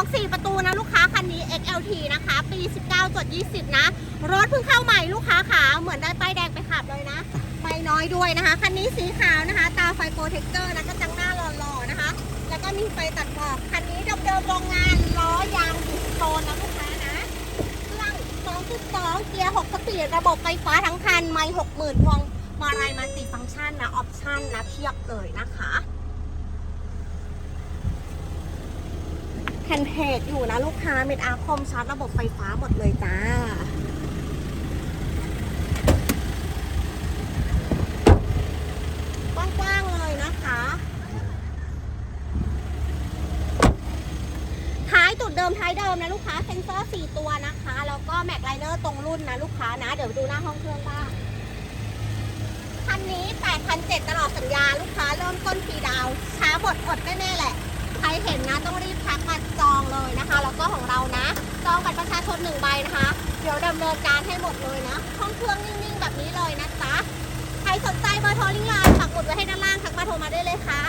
ของ 4 ประตูนะลูกค้าคันนี้ XLT นะคะ ปี 19จด20 นะ รถเพิ่งเข้าใหม่ลูกค้าขาเหมือนได้ป้ายแดงไปขับเลยนะไม่น้อยด้วยนะคะ คันนี้สีขาวนะคะ ตาไฟโปรเทคเตอร์นะกระจังหน้าหล่อๆนะคะ แล้วก็มีไฟตัดหมอกคันนี้เดิมๆโรงงานล้อยางติสโตนนะลูกค้านะเครื่อง2.2เกียร์6สปีดระบบไฟฟ้าทั้งคัน ไม่60,000พวงมาลายมาติฟังก์ชันนะ ออปชั่นนะเทียบเลยนะคะ แผ่นเพจอยู่นะลูกค้าเม็ดอาร์คมชาร์จระบบไฟฟ้าหมดเลยจ้ากว้างๆเลยนะคะท้ายจุดเดิมท้ายเดิมนะลูกค้าเซ็นเซอร์ 4 ตัวนะคะ แล้วก็แม็กไลเนอร์ตรงรุ่นนะลูกค้านะ เดี๋ยวดูหน้าห้องเครื่องบ้างคันนี้8,700ตลอดสัญญาลูกค้าเริ่มต้นฟรีดาว ช้าบดอดแน่ๆแหล เห็นนะต้องรีบทักมาจองเลยนะคะ แล้วก็ของเรานะ จองบัตรประชาชนหนึ่งใบนะคะ เดี๋ยวดำเนินการให้หมดเลยนะ ห้องเครื่องนิ่งๆแบบนี้เลยนะจ๊ะ ใครสนใจเบอร์โทรลิงก์ไลน์ปักหมุดไว้ให้ด้านล่างทักมาโทรมาได้เลยค่ะ